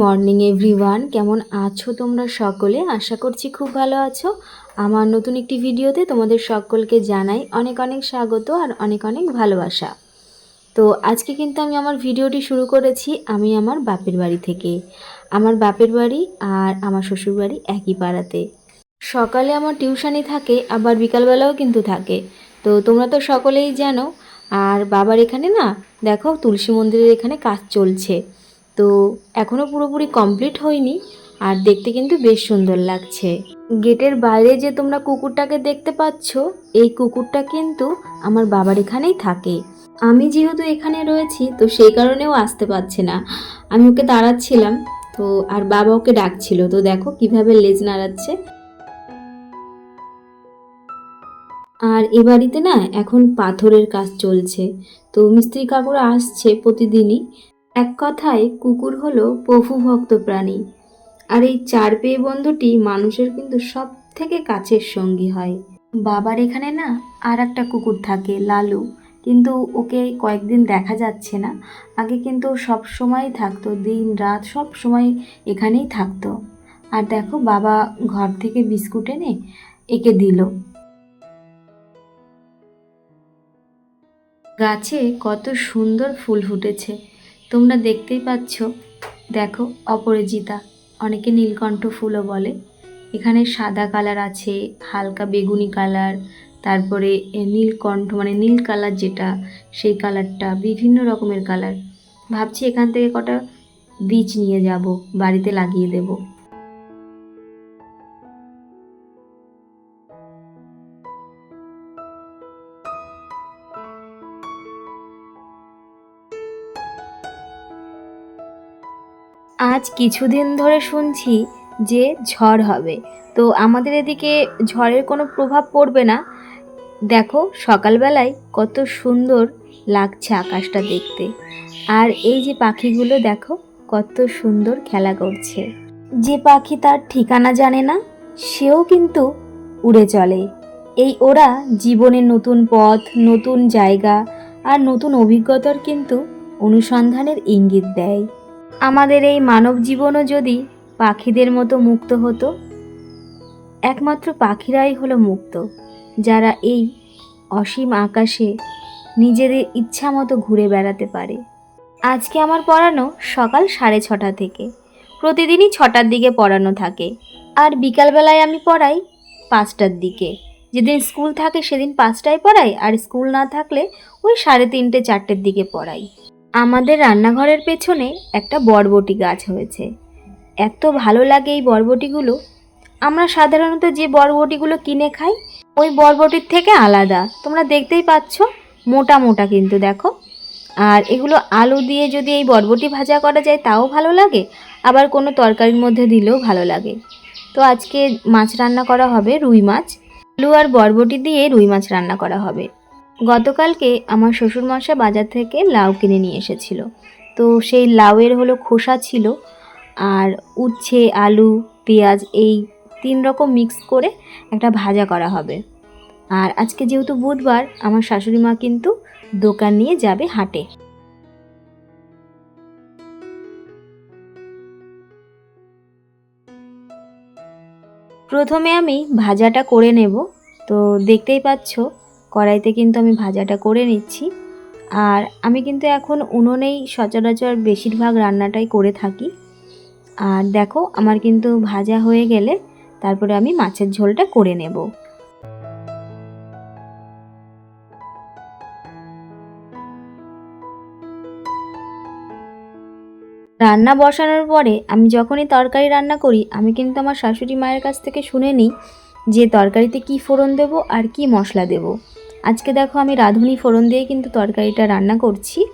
Morning, everyone. কেমন আছো তোমরা সকলে? আশা করছি খুব ভালো আছো। আমার নতুন একটি ভিডিওতে তোমাদের সকলকে জানাই অনেক অনেক স্বাগত আর অনেক অনেক ভালোবাসা। তো আজকে কিন্তু আমি আমার ভিডিওটি শুরু করেছি আমি আমার বাপের বাড়ি থেকে। আমার বাপের বাড়ি আর আমার শ্বশুর বাড়ি একই পাড়াতে। সকালে আমার টিউশনি থাকে, আবার বিকালবেলাও কিন্তু থাকে। তো তোমরা তো সকলেই জানো, আর বাবার এখানে না, দেখো তুলসী মন্দিরের এখানে কাজ চলছে। তো এখনও পুরোপুরি কমপ্লিট হয়নি আর দেখতে কিন্তু বেশ সুন্দর লাগছে। গেটের বাইরে যে তোমরা কুকুরটাকে দেখতে পাচ্ছ, এই কুকুরটা কিন্তু আমার বাবার এখানেই থাকে। আমি যেহেতু এখানে রয়েছি, তো সেই কারণেও আসতে পারছে না। আমি ওকে দাঁড়াচ্ছিলাম, তো আর বাবা ওকে ডাকছিল। তো দেখো কীভাবে লেজ নাড়াচ্ছে। আর এ বাড়িতে না এখন পাথরের কাজ চলছে। তো মিস্ত্রি কাকুরা আসছে প্রতিদিনই। এক কথায় কুকুর হলো প্রভুভক্ত প্রাণী। আর এই চার পেয়ে বন্ধুটি মানুষের কিন্তু সব থেকে কাছের সঙ্গী হয়। বাবার এখানে না আর একটা কুকুর থাকে, লালু। কিন্তু ওকে কয়েকদিন দেখা যাচ্ছে না। আগে কিন্তু সব সময় থাকতো, দিন রাত সব সময় এখানেই থাকতো। আর দেখো বাবা ঘর থেকে বিস্কুট এনে একে দিল। গাছে কত সুন্দর ফুল ফুটেছে। তোমরা দেখতেই পাচ্ছ, দেখো, অপরাজিতা। অনেকে নীলকণ্ঠ ফুলও বলে। এখানে সাদা কালার আছে, হালকা বেগুনি কালার, তারপরে নীলকণ্ঠ মানে নীল কালার যেটা, সেই কালারটা, বিভিন্ন রকমের কালার। ভাবছি এখান থেকে কটা বীজ নিয়ে যাব, বাড়িতে লাগিয়ে দেব। আজ কিছুদিন ধরে শুনছি যে ঝড় হবে। তো আমাদের এদিকে ঝড়ের কোনো প্রভাব পড়বে না। দেখো, সকালবেলায় কত সুন্দর লাগছে আকাশটা দেখতে। আর এই যে পাখিগুলো, দেখো, কত সুন্দর খেলা করছে। যে পাখি তার ঠিকানা জানে না, সেও কিন্তু উড়ে চলে। এই ওরা জীবনের নতুন পথ, নতুন জায়গা আর নতুন অভিজ্ঞতার কিন্তু অনুসন্ধানের ইঙ্গিত দেয়। আমাদের এই মানব জীবনও যদি পাখিদের মতো মুক্ত হতো, একমাত্র পাখিরাই হলো মুক্ত, যারা এই অসীম আকাশে নিজেদের ইচ্ছা মতো ঘুরে বেড়াতে পারে। আজকে আমার পড়ানো সকাল সাড়ে ছটা থেকে। প্রতিদিনই ছটার দিকে পড়ানো থাকে। আর বিকালবেলায় আমি পড়াই পাঁচটার দিকে। যেদিন স্কুল থাকে সেদিন পাঁচটায় পড়াই, আর স্কুল না থাকলে ওই সাড়ে তিনটে, চারটের দিকে পড়াই। আমাদের রান্নাঘরের পেছনে একটা বরবটি গাছ হয়েছে। এত ভালো লাগে এই বরবটিগুলো। আমরা সাধারণত যে বরবটিগুলো কিনে খাই, ওই বরবটির থেকে আলাদা। তোমরা দেখতেই পাচ্ছ, মোটা মোটা কিন্তু দেখো। আর এগুলো আলু দিয়ে যদি এই বরবটি ভাজা করা যায়, তাও ভালো লাগে। আবার কোনো তরকারির মধ্যে দিলেও ভালো লাগে। তো আজকে মাছ রান্না করা হবে রুই মাছ। আলু আর বরবটি দিয়ে রুই মাছ রান্না করা হবে। গতকালকে আমার শ্বশুরমশাই বাজার থেকে লাউ কিনে নিয়ে এসেছিল। তো সেই লাউয়ের হলো খোসা ছিল আর উচ্ছে, আলু, পেঁয়াজ এই তিন রকম মিক্স করে একটা ভাজা করা হবে। আর আজকে যেহেতু বুধবার, আমার শাশুড়ি মা কিন্তু দোকান নিয়ে যাবে হাটে। প্রথমে আমি ভাজাটা করে নেব। তো দেখতেই পাচ্ছ কড়াইতে কিন্তু আমি ভাজাটা করে নিচ্ছি। আর আমি কিন্তু এখন উনুনেই সচরাচর বেশিরভাগ রান্নাটাই করে থাকি। আর দেখো, আমার কিন্তু ভাজা হয়ে গেলে তারপরে আমি মাছের ঝোলটা করে নেব। রান্না বসানোর পরে আমি যখনই তরকারি রান্না করি, আমি কিন্তু আমার শাশুড়ি মায়ের কাছ থেকে শুনে নিই যে তরকারিতে কি ফোড়ন দেব আর কি মশলা দেব। আজকে দেখো আমি রাঁধুনি ফোড়ন দিয়ে কিন্তু তরকারিটা রান্না করছি।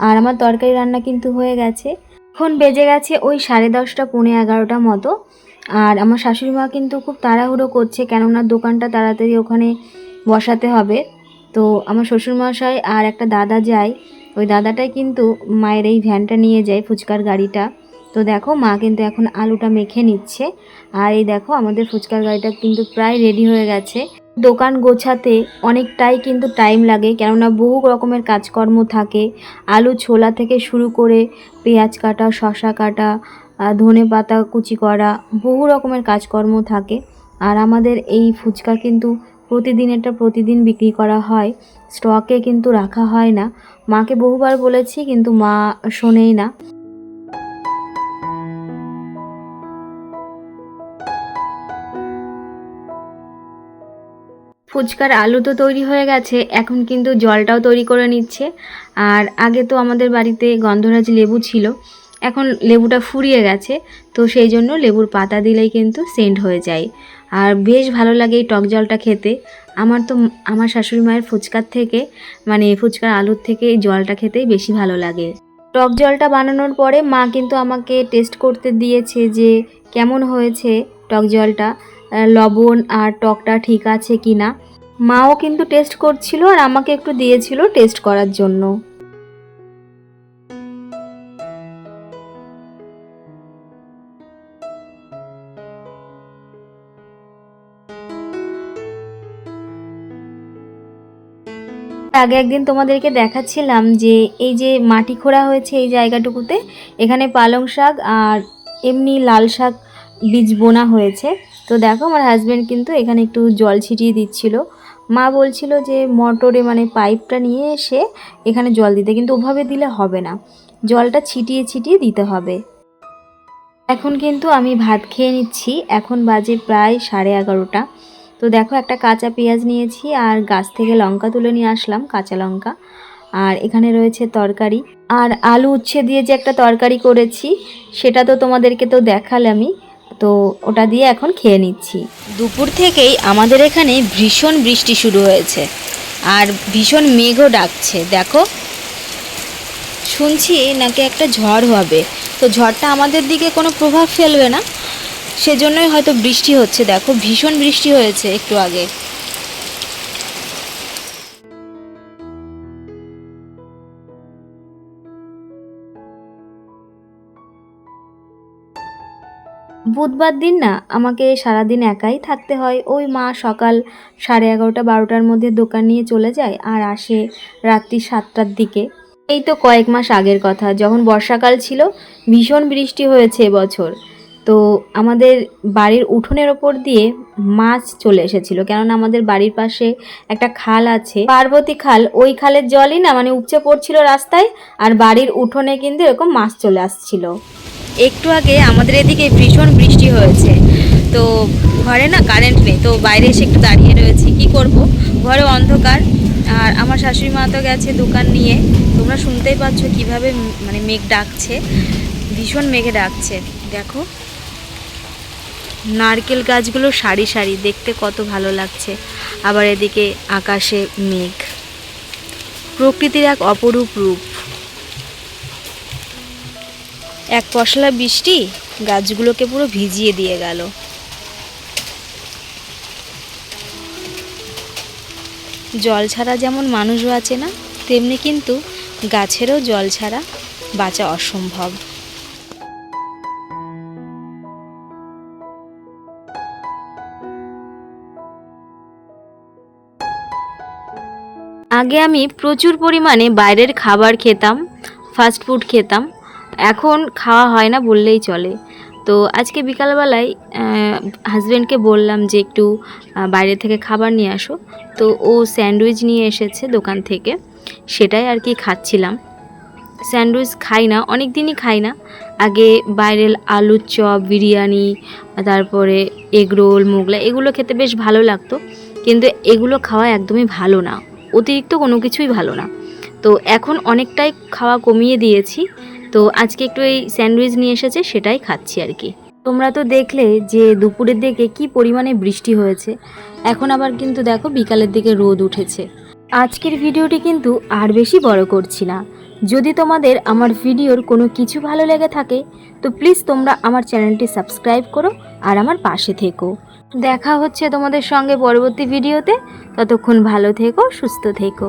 আর আমার তরকারি রান্না কিন্তু হয়ে গেছে। এখন বেজে গেছে ওই সাড়ে দশটা, পৌনে এগারোটা মতো। আর আমার শাশুড়ি মা কিন্তু খুব তাড়াহুড়ো করছে, কেননা দোকানটা তাড়াতাড়ি ওখানে বসাতে হবে। তো আমার শ্বশুরমশাই আর একটা দাদা যায়, ওই দাদাটাই কিন্তু মায়ের এই ভ্যানটা নিয়ে যায় ফুচকার গাড়িটা। তো দেখো মা কিন্তু এখন আলুটা মেখে নিচ্ছে। আর এই দেখো আমাদের ফুচকার গাড়িটা কিন্তু প্রায় রেডি হয়ে গেছে। দোকান গোছাতে অনেকটাই কিন্তু টাইম লাগে, কেননা বহু রকমের কাজকর্ম থাকে। আলু ছোলা থেকে শুরু করে পেঁয়াজ কাটা শশা কাটা ধনে পাতা কুচি করা, বহু রকমের কাজকর্ম থাকে। আর আমাদের এই ফুচকা কিন্তু প্রতিদিনেরটা প্রতিদিন বিক্রি করা হয় স্টকে কিন্তু রাখা হয় না। মাকে বহুবার বলেছি কিন্তু মা শোনেই না। ফুচকার আলু তো তৈরি হয়ে গেছে, এখন কিন্তু জলটাও তৈরি করে নিচ্ছে। আর আগে তো আমাদের বাড়িতে গন্ধরাজ লেবু ছিল, এখন লেবুটা ফুরিয়ে গেছে, তো সেই জন্য লেবুর পাতা দিলেই কিন্তু সেন্ট হয়ে যায়। আর বেশ ভালো লাগে এই টক জলটা খেতে। আমার তো, আমার শাশুড়ি মায়ের ফুচকার থেকে মানে ফুচকার আলুর থেকে এই জলটা খেতেই বেশি ভালো লাগে। টক জলটা বানানোর পরে মা কিন্তু আমাকে টেস্ট করতে দিয়েছে যে কেমন হয়েছে টক জলটা। লবণ আর টকটা ঠিক আছে কি না মাও কিন্তু টেস্ট করছিল আর আমাকে একটু দিয়েছিল টেস্ট করার জন্য। আগে একদিন তোমাদেরকে দেখাচ্ছিলাম যে এই যে মাটি খোঁড়া হয়েছে এই জায়গাটুকুতে, এখানে পালং শাক আর এমনি লাল শাক বীজ বোনা হয়েছে। তো দেখো আমার হাজব্যান্ড কিন্তু এখানে একটু জল ছিটিয়ে দিচ্ছিল। মা বলছিল যে মোটরে মানে পাইপটা নিয়ে এসে এখানে জল দিতে, কিন্তু ওভাবে দিলে হবে না। জলটা ছিটিয়ে ছিটিয়ে দিতে হবে। এখন কিন্তু আমি ভাত খেয়ে নিচ্ছি। এখন বাজে প্রায় সাড়ে এগারোটা। তো দেখো একটা কাঁচা পেঁয়াজ নিয়েছি আর গাছ থেকে লঙ্কা তুলে নিয়ে আসলাম, কাঁচা লঙ্কা। আর এখানে রয়েছে তরকারি। আর আলু উচ্ছে দিয়ে যে একটা তরকারি করেছি, সেটা তো তোমাদেরকে তো দেখালামই। তো ওটা দিয়ে এখন খেয়ে নিচ্ছি। দুপুর থেকেই আমাদের এখানে ভীষণ বৃষ্টি শুরু হয়েছে। আর ভীষণ মেঘও ডাকছে, দেখো। শুনছি নাকি একটা ঝড় হবে। তো ঝড়টা আমাদের দিকে কোনো প্রভাব ফেলবে না। সেজন্যই হয়তো বৃষ্টি হচ্ছে, দেখো। ভীষণ বৃষ্টি হয়েছে একটু আগে। বুধবার দিন না, আমাকে সারাদিন একাই থাকতে হয়। ওই মা সকাল সাড়ে এগারোটা বারোটার মধ্যে দোকান নিয়ে চলে যায় আর আসে রাত্রি সাতটার দিকে। এই তো কয়েক মাস আগের কথা, যখন বর্ষাকাল ছিল, ভীষণ বৃষ্টি হয়েছে এবছর। তো আমাদের বাড়ির উঠোনের ওপর দিয়ে মাছ চলে এসেছিল, কেননা আমাদের বাড়ির পাশে একটা খাল আছে। পার্বতী খাল, ওই খালের জলই না মানে উপচে পড়ছিল রাস্তায়, আর বাড়ির উঠোনে কিন্তু এরকম মাছ চলে আসছিল। একটু আগে আমাদের এদিকে ভীষণ বৃষ্টি হয়েছে। তো ঘরে না কারেন্ট নেই, তো বাইরে এসে একটু দাঁড়িয়ে রয়েছি। কি করব? ঘরে অন্ধকার। আর আমার শাশুড়ি মা তো গেছে দোকান নিয়ে। তোমরা শুনতেই পাচ্ছ কীভাবে মানে মেঘ ডাকছে। ভীষণ মেঘে ডাকছে। দেখো। নারকেল গাছগুলো সারি সারি, দেখতে কত ভালো লাগছে। আবার এদিকে আকাশে মেঘ। প্রকৃতির এক অপরূপ রূপ। এক পশলা বৃষ্টি গাছগুলোকে পুরো ভিজিয়ে দিয়ে গেল। জল ছাড়া যেমন মানুষ বাঁচে না, তেমনি কিন্তু গাছেরও জল ছাড়া বাঁচা অসম্ভব। আগে আমি প্রচুর পরিমাণে বাইরের খাবার খেতাম ফাস্টফুড খেতাম এখন খাওয়া হয় না বললেই চলে। তো আজকে বিকালবেলায় হাজব্যান্ডকে বললাম যে একটু বাইরে থেকে খাবার নিয়ে আসো। তো ও স্যান্ডউইচ নিয়ে এসেছে দোকান থেকে, সেটাই আর কি খাচ্ছিলাম। স্যান্ডউইচ খাই না অনেক দিনই খাই না। আগে বাইরের আলুর চপ, বিরিয়ানি, তারপরে এগরোল মোগলা এগুলো খেতে বেশ ভালো লাগতো। কিন্তু এগুলো খাওয়া একদমই ভালো না, অতিরিক্ত কোনো কিছুই ভালো না। তো এখন অনেকটাই খাওয়া কমিয়ে দিয়েছি। তো আজকে একটু এই স্যান্ডউইচ নিয়ে এসেছে, সেটাই খাচ্ছি আর কি। তোমরা তো দেখলে যে দুপুরের দিকে কি পরিমাণে বৃষ্টি হয়েছে। এখন আবার কিন্তু দেখো বিকালের দিকে রোদ উঠেছে। আজকের ভিডিওটি কিন্তু আর বেশি বড় করছি না। যদি তোমাদের আমার ভিডিওর কোনো কিছু ভালো লেগে থাকে, তো প্লিজ তোমরা আমার চ্যানেলটি সাবস্ক্রাইব করো আর আমার পাশে থেকো। দেখা হচ্ছে তোমাদের সঙ্গে পরবর্তী ভিডিওতে। ততক্ষণ ভালো থেকো, সুস্থ থেকো।